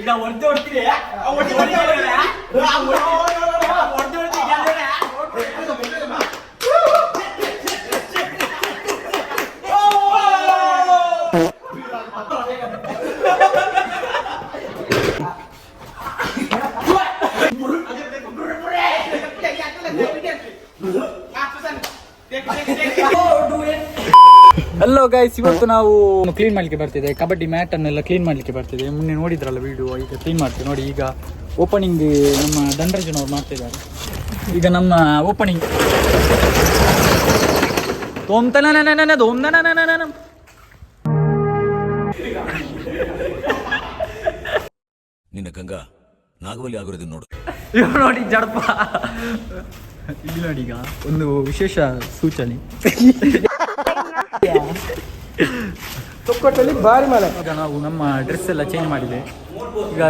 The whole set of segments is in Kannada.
ಈಗ ಹೊಡೆದು ಹೊಡ್ತೀರಿ ಗೈಸ್ ಇವತ್ತು ನಾವು ಕ್ಲೀನ್ ಮಾಡ್ಲಿಕ್ಕೆ ಬರ್ತಿದೆ. ಕಬಡ್ಡಿ ಮ್ಯಾಟ್ ಅನ್ನೆಲ್ಲ ಕ್ಲೀನ್ ಮಾಡ್ಲಿಕ್ಕೆ ಬರ್ತಿದೆ. ಮೊನ್ನೆ ನೋಡಿದ್ರಲ್ಲ ವಿಡಿಯೋ ಈಗ ಕ್ಲೀನ್ ಮಾಡ್ತೀವಿ. ನೋಡಿ ಈಗ ಓಪನಿಂಗ್ ನಮ್ಮ ದಂಡರಾಜನ್ ಅವ್ರು ಮಾಡ್ತಿದ್ದಾರೆ. ಈಗ ನಮ್ಮ ಓಪನಿಂಗ್ ನಿನ್ನ ಗಂಗಾ ನಾಗವಲ್ಲಿ ಆಗಿರೋದು ನೋಡು. ಇವ್ ನೋಡಿ ಜಡಪ. ಇಲ್ಲಿ ನೋಡಿ ಈಗ ಒಂದು ವಿಶೇಷ ಸೂಚನೆ. ತೊಕ್ಕೊಟ್ಟಲ್ಲಿ ಭಾರಿ ಮಳೆ. ಈಗ ನಾವು ನಮ್ಮ ಡ್ರೆಸ್ ಎಲ್ಲ ಚೇಂಜ್ ಮಾಡಿದೆ. ಈಗ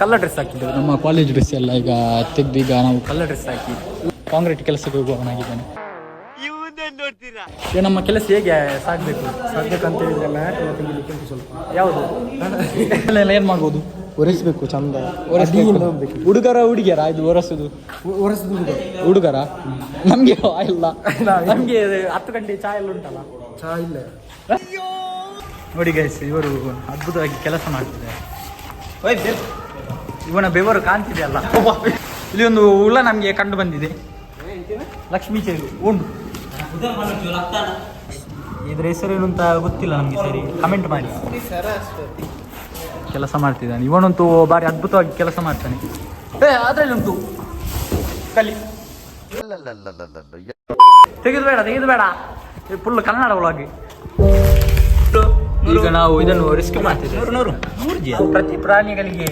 ಕಲ್ಲರ್ ಡ್ರೆಸ್ ಹಾಕಿದ್ದೇವೆ. ನಮ್ಮ ಕಾಲೇಜ್ ಡ್ರೆಸ್ ಎಲ್ಲ ಈಗ ತೆಗ್ದು ಈಗ ನಾವು ಕಲ್ಲರ್ ಡ್ರೆಸ್ ಹಾಕಿ. ಕಾಂಕ್ರೀಟ್ ಕೆಲಸಕ್ಕೆ ಹೋಗುವವನಾಗಿದ್ದಾನೆ. ಈಗ ನಮ್ಮ ಕೆಲಸ ಹೇಗೆ ಸಾಗಬೇಕು ಸಾಧ್ಬೇಕಂತ ಹೇಳಿದ್ರೆ ಮ್ಯಾಟ್ ಎಲ್ಲ ತೆಗಿಲಿಕ್ಕೆ ಉಂಟು ಸ್ವಲ್ಪ. ಯಾವುದು? ಎಲ್ಲ ಏನು ಮಾಡ್ಬೋದು? ಒರೆಸ್ಬೇಕು ಚಂದ. ಹೋಗ್ಬೇಕು. ಹುಡುಗರ ಹುಡುಗಿಯರ ಇದು ಒರೆಸೋದು. ಒರೆಸುದು ಹುಡುಗರ? ನಮಗೆ ಇಲ್ಲ. ನಮಗೆ ಹತ್ತು ಗಂಟೆ ಚಾ ಎಲ್ಲ ಉಂಟಲ್ಲ. ಚಾ ಇಲ್ಲ. ನೋಡಿ ಗೈಸ್ ಇವರು ಅದ್ಭುತವಾಗಿ ಕೆಲಸ ಮಾಡ್ತಿದ್ದಾರೆ. ಇವನ ಬೆವರು ಕಾಣ್ತಿದೆ ಅಲ್ಲ ಇಲ್ಲಿ ಒಂದು ಹುಳ ನಮಗೆ ಕಂಡು ಬಂದಿದೆ. ಲಕ್ಷ್ಮೀ ಚೇರು ಉಂಡು ಇದ್ರ ಹೆಸರೇನು ಅಂತ ಗೊತ್ತಿಲ್ಲ ನಮಗೆ ಸರಿ. ಕಮೆಂಟ್ ಮಾಡಿ. ಕೆಲಸ ಮಾಡ್ತಿದ್ದಾನೆ. ಇವನಂತೂ ಬಾರಿ ಅದ್ಭುತವಾಗಿ ಕೆಲಸ ಮಾಡ್ತಾನೆ. ಏ, ಅದ್ರಲ್ಲಿ ಉಂಟು. ಕಲಿ. ತೆಗೆದು ಬೇಡ ತೆಗೆದು ಬೇಡ. ಫುಲ್ ಕನ್ನಡ ಒಳಗೆ ಈಗ ನಾವು ಇದನ್ನು ರಿಸ್ಕ್ ಮಾಡ್ತಿದ್ದೇವೆ. ಪ್ರತಿ ಪ್ರಾಣಿಗಳಿಗೆ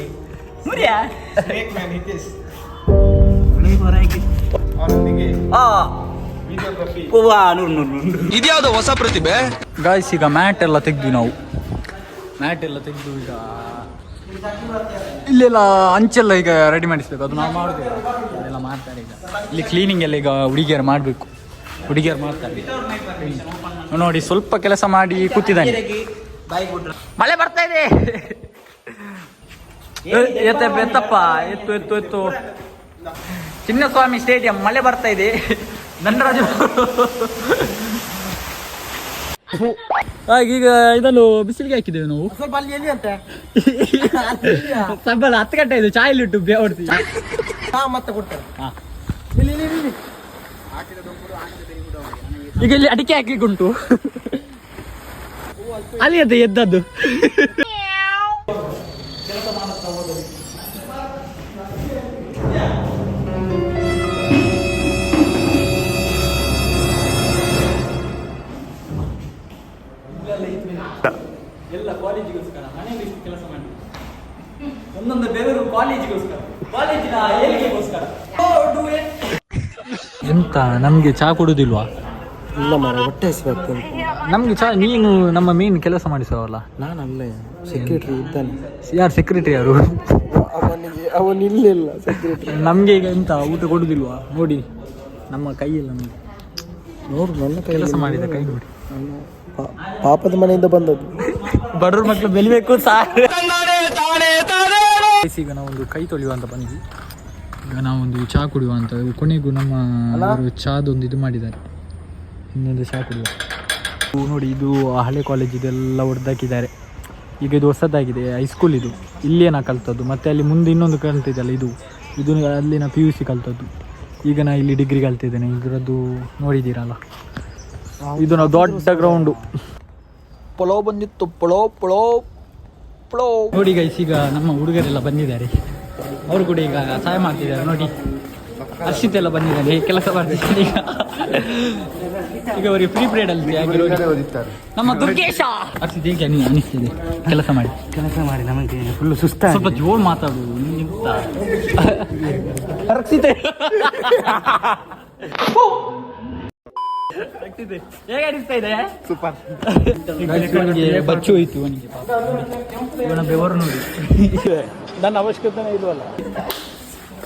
ಇದ್ಯಾವ್ದು ಹೊಸ ಪ್ರತಿಭೆ? ಗಾಯ್ಸ್ ಈಗ ಮ್ಯಾಟ್ ಎಲ್ಲ ತೆಗ್ದ್ವಿ ನಾವು. ಮ್ಯಾಟ್ ಎಲ್ಲ ತೆಗೆದು ಈಗ ಇಲ್ಲೆಲ್ಲ ಅಂಚೆಲ್ಲ ಈಗ ರೆಡಿ ಮಾಡಿಸ್ಬೇಕು. ಅದು ನಾವು ಮಾಡುದಿಲ್ಲ ಅದೆಲ್ಲ ಮಾಡ್ತಾರೆ ಈಗ. ಇಲ್ಲಿ ಕ್ಲೀನಿಂಗ್ ಎಲ್ಲ ಈಗ ಹುಡುಗಿಯರು ಮಾಡಬೇಕು. ಹುಡುಗಿಯರು ಮಾಡ್ತಾರೆ. ನೋಡಿ ಸ್ವಲ್ಪ ಕೆಲಸ ಮಾಡಿ ಕೂತಿದ್ದಾನೆ. ಮಳೆ ಬರ್ತಾ ಇದೆ. ಎತ್ತಪ್ಪ ಎತ್ತು ಎತ್ತು ಎತ್ತು. ಚಿನ್ನಸ್ವಾಮಿ ಸ್ಟೇಡಿಯಂ ಮಳೆ ಬರ್ತಾ ಇದೆ. ದಂಡರಾಜು ಈಗ ಇದನ್ನು ಬಿಸಿಲಿಗೆ ಹಾಕಿದ್ದೇವೆ ನಾವು. ಸ್ವಲ್ಪ ಅಲ್ಲಿ ಎಲ್ಲಿ ಅಂತ? ಸ್ವಲ್ಪ ಹತ್ತು ಗಂಟೆ ಇದೆ ಚಾಯಲ್ಲಿ ಇಟ್ಟು ಬೇವಡ್ತೀವಿ ಹಾ. ಮತ್ತೆ ಕೊಡ್ತಾರೆ ಹಾ. ಇಲ್ಲಿ ಇಲ್ಲಿ ಇಲ್ಲಿ ಈಗ ಇಲ್ಲಿ ಅಡಿಕೆ ಹಾಕ್ಲಿಕ್ಕೆ ಉಂಟು ಅಲ್ಲಿ ಅದೇ ಎದ್ದದ್ದು. ಎಲ್ಲ ಕಾಲೇಜಿಗೋಸ್ಕರ ಮನೆಯಲ್ಲಿ ಇಷ್ಟು ಕೆಲಸ ಮಾಡಿ. ಒಂದೊಂದು ಬೆವರು ಕಾಲೇಜಿಗೋಸ್ಕರ ಕಾಲೇಜಿನ ಏಳಿಗೆಗೋಸ್ಕರ. ಎಂತ ನಮ್ಗೆ ಚಾ ಕೊಡುದಿಲ್ವಾ? ಇಲ್ಲ ಮರ ಹೊಟ್ಟೆ ಹಸಿವಾಗ್ತದೆ ನಮ್ಗೆ ಚಾ ನೀನು ನಮ್ಮ ಮೇನ್ ಕೆಲಸ ಮಾಡಿಸುವಲ್ಲ? ನಾನು ಅಲ್ಲೇ ಸೆಕ್ರೆಟರಿ ಇದ್ದಾನೆ. ಯಾರು ಸೆಕ್ರೆಟರಿ ಯಾರು? ಅವನಿಗೆ ಅವನಿಲ್ಲ ಸೆಕ್ರೆಟ್ರಿ ನಮಗೆ ಈಗ ಎಂತ ಊಟ ಕೊಡುದಿಲ್ವಾ? ನೋಡಿ ನಮ್ಮ ಕೈಯಲ್ಲ ನಮಗೆ ನೋಡು ನನ್ನ ಕೆಲಸ ಮಾಡಿದ ಕೈ ನೋಡಿ. ಪಾಪದ ಮನೆಯಿಂದ ಬಂದದ್ದು. ಬಡವ್ರ ಮಕ್ಕಳು ಬೆಳಿಬೇಕು ಸಾರ್ ಈಗ ನಾವೊಂದು ಕೈ ತೊಳೆಯುವ ಅಂತ ಬಂದ್ವಿ. ಈಗ ನಾವೊಂದು ಚಹಾ ಕುಡಿಯುವ ಅಂತ. ಕೊನೆಗೂ ನಮ್ಮ ಚಹಾದೊಂದು ಚಾದೊಂದು ಇದು ಮಾಡಿದ್ದಾರೆ. ಇನ್ನೊಂದು ಚಾ ಕುಡಿಯುವ ನೋಡಿ ಇದು ಹಳೆ ಕಾಲೇಜ್ ಇದೆಲ್ಲ ಹೊಡೆದಾಕಿದ್ದಾರೆ ಈಗ ಇದು ಹೊಸದಾಗಿದೆ ಹೈಸ್ಕೂಲ್ ಇದು. ಇಲ್ಲಿ ನಾ ಕಲ್ತದ್ದು ಮತ್ತೆ ಅಲ್ಲಿ ಮುಂದೆ ಇನ್ನೊಂದು ಕಲ್ತಿದ್ದಲ್ಲ ಇದು. ಇದು ಅಲ್ಲಿನ ಪಿ ಯು ಸಿ ಕಲ್ತದ್ದು. ಈಗ ನಾ ಇಲ್ಲಿ ಡಿಗ್ರಿ ಕಲ್ತಿದ್ದೇನೆ. ಇದರದ್ದು ನೋಡಿದ್ದೀರಲ್ಲ. ಇದು ನಾವು ದೊಡ್ಡ ಗ್ರೌಂಡು ಪೊಲೋ ಬಂದಿತ್ತು ಪೊಳೋ ಪೊಳೋ ಪೊಳೋ. ನೋಡಿ ಗೈಸ್ ಈಗ ನಮ್ಮ ಹುಡುಗರೆಲ್ಲ ಬಂದಿದ್ದಾರೆ. ಅವರು ಕೂಡ ಈಗ ಸಹಾಯ ಮಾಡ್ತಿದ್ದಾರೆ ನೋಡಿ. ಹರ್ಷಿತ್ ಎಲ್ಲ ಬಂದಿದ್ದಾನೆ ಕೆಲಸ ಮಾಡ್ತಿದ್ದಾರೆ ಈಗ ಈಗ ಅವರಿಗೆ ಫ್ರೀ ಪೀರಿಯಡ್ ಅಲ್ಲಿ ಆಗಿರೋದು. ನಮ್ಮ ದುರ್ಗೇಶ. ಹರ್ಷಿತ್ ಹೇಗೆ ಅನಿ- ಅನಿಸ್ತಿದೆ. ಕೆಲಸ ಮಾಡಿ. ಕೆಲಸ ಮಾಡಿ ನಮಗೆ ಫುಲ್ ಸುಸ್ತ ಸ್ವಲ್ಪ ಜೋರ್ ಮಾತಾಡು ಹೇಗೆ ಅನಿಸ್ತಾ ಇದೆ? ಸೂಪರ್. ಬಚ್ಚು ಹೋಯ್ತು ಇವನಿಗೆ ಪಾಪ. ಇವನ ಬೆವರು ನೋಡಿ. ನನ್ನ ಅವಶ್ಯಕತೆ ಇಲ್ವಲ್ಲ.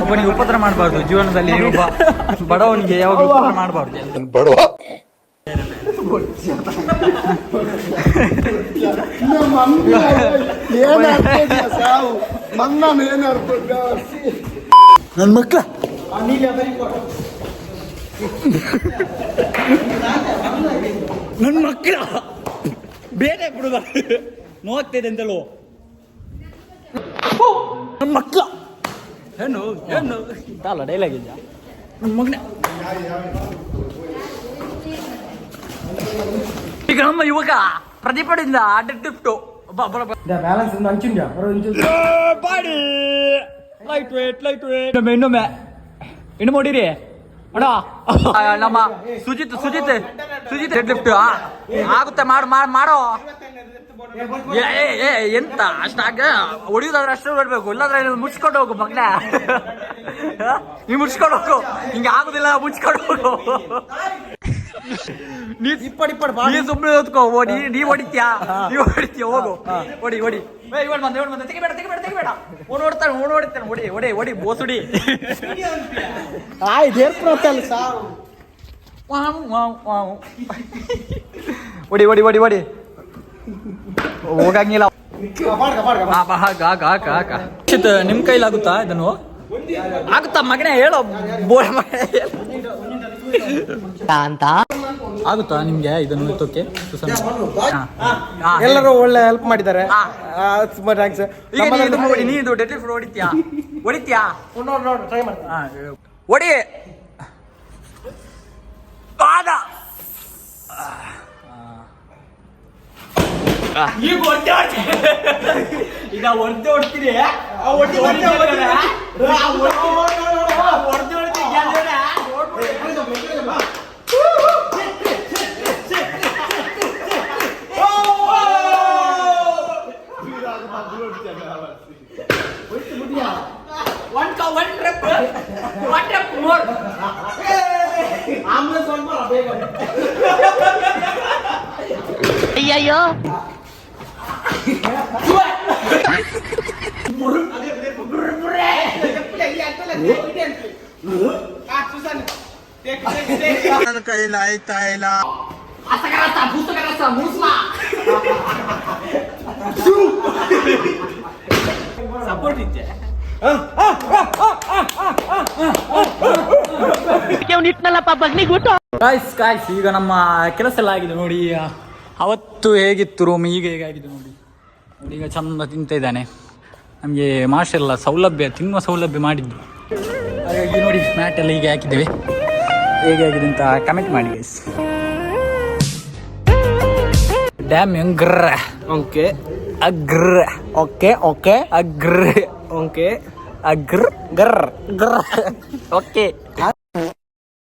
ಒಬ್ಬನಿಗೆ ಉಪದ್ರ ಮಾಡಬಾರ್ದು. ಜೀವನದಲ್ಲಿ ಒಬ್ಬ ಬಡವನಿಗೆ ಯಾವಾಗ ಉಪದ್ರ ಮಾಡಬಾರ್ದು? ಬಡವ. ನನ್ನ ಮಕ್ಕಳ ನನ್ನ ಮಕ್ಕಳ ಬೇರೆ ಬಿಡುದ ನೋಡ್ತೇನೆ ಅಂತಲೋ ನನ್ನ ಮಕ್ಕಳ ಹೆಣ್ಣು ಹೆಣ್ಣು. ಇದ್ದಲ್ಲ ಡೈಲಾಗ್ ಇದೆಯಾ? ನನ್ನ ಮಗನೇ. ಈಗ ನಮ್ಮ ಯುವಕ ಪ್ರತಿಭಟನೆಯಿಂದ ಡಿಫ್ಟು balance ಹಂಚಿಂದ್ಯಾ body light weight light weight ಇನ್ನೊಮ್ಮೆ ಇನ್ನೊಮ್ಮೆ. ಇನ್ನು ನೋಡಿರಿ. ಅಣ್ಣ. ನಮ್ಮ ಸುಜಿತ್ ಸುಜಿತ್ ಸುಜಿತ್ ಡೆಡ್ಲಿಫ್ಟ್ ಆಗುತ್ತೆ, ಮಾಡು ಮಾಡು, ಮಾಡೋ. ಏ ಎಂತ? ಅಷ್ಟಾಗ ಹೊಡಿಯೋದಾದ್ರೆ ಅಷ್ಟು ಹೊಡ್ಬೇಕು. ಇಲ್ಲಾಂದ್ರೆ ಮುಚ್ಕೊಂಡು ಹೋಗು ಮಗ್ನ. ನೀ ಮುಚ್ಕೊಂಡು ಹೋಗು. ಹಿಂಗೆ ಆಗುದಿಲ್ಲ, ಮುಚ್ಕೊಂಡು ಹೋಗು. ನೀ ನೀ ಸುಮ್ಮನೆ ಓದ್ಕೋ ಓ, ನೀ ನೀ ಹೊಡಿತ್ಯಾ ನೀ ಹೊಡಿತ್ಯಾ ಹೋಗು. ಹೊಡಿ ಹೊಡಿ ಏ, ಇವನ್ ಬಂದ ಇವನ್ ಬಂದ. ತೆಗಿಬೇಡ ತೆಗಿಬೇಡ ತೆಗಿಬೇಡ. ಓಡ್ ನೋಡ್ತಾನೆ ಓಡ್ ಓಡ್ತಾನೆ. ಹೊಡಿ ಹೊಡಿ ಹೊಡಿ ಬೋಸುಡಿ. ಆಯ್ತು ಏರ್ಪುರತ್ತಲ್ಲ ಸಾ ವಾವ್, ವಾವ್, ವಾವ್. ಹೊಡಿ ಹೊಡಿ ಹೊಡಿ ಹೊಡಿ ಹೋಗಂಗಿಲ್ಲ. ಬಾ, ನಿಮ್ ಕೈಲಾಗುತ್ತಾ ಇದನ್ನು? ಆಗುತ್ತಾ ಮಗನೇ ಹೇಳೋ. ಬೋಳ ಮಗನೇ ಹೇಳು. ಆಗುತ್ತಾ ನಿಮ್ಗೆ ಇದನ್ನು ಎತ್ತೋಕೆ ಎಲ್ಲರೂ ಒಳ್ಳೆ ಹೆಲ್ಪ್ ಮಾಡಿದ್ದಾರೆ. ತುಂಬಾ ಥ್ಯಾಂಕ್ಸ್ ಈಗ ನೀ ಇದು ಡೆಡ್ಲಿ ನೀ ಇದು ಹೊಡಿತೀಯಾ? ಹೊಡಿತ್ಯಾ? ಹೊಡಿತ್ಯಾ ನೋಡು ನೋಡು ಟ್ರೈ ಮಾಡ್ತೀನಿ. ಹೊಡಿ. ಪಾದ ಈಗ ಹೊಡ್ದೆ ಹೊಡ್ತೀನಿ ಈಗ ಹೊಡ್ದೆ ಹೊಡ್ತೀನಿ One cow, one rep. One rep more. ನನ್ನ ಕೈಲಿ ಆಯ್ತಾ ಇಲ್ಲ ಸಪೋರ್ಟ್ ಇದ್ದೆ ಗಾಯ್ಸ್ ಗಾಯ್ಸ್ ಈಗ ನಮ್ಮ ಕೆಲಸ ಎಲ್ಲ ಆಗಿದೆ ನೋಡಿ ಅವತ್ತು ಹೇಗಿತ್ತು ರೂಮ್ ಈಗ ಹೇಗಾಗಿದೆ ನೋಡಿ? ನೋಡಿ ಈಗ ಚಂದ ತಿಂತ ಇದ್ದಾನೆ. ನಮಗೆ ಮಾಷೆಲ್ಲ ಸೌಲಭ್ಯ ತಿನ್ನುವ ಸೌಲಭ್ಯ ಮಾಡಿದ್ದು. ಹಾಗಾಗಿ ನೋಡಿ ಮ್ಯಾಟ್ ಎಲ್ಲ ಹೀಗೆ ಹಾಕಿದ್ದೇವೆ. ಹೇಗೆ ಆಗಿದೆ ಅಂತ ಕಮೆಂಟ್ ಮಾಡಿ ಗೈಸ್ ಡ್ಯಾಮ್ ಹೆಂಗ್ರ ಓಕೆ ಅಗ್ರ ಓಕೆ ಓಕೆ ಅಗ್ರ ಓಕೆ ಅಗ್ರ ಗರ್ ಗರ್ ಓಕೆ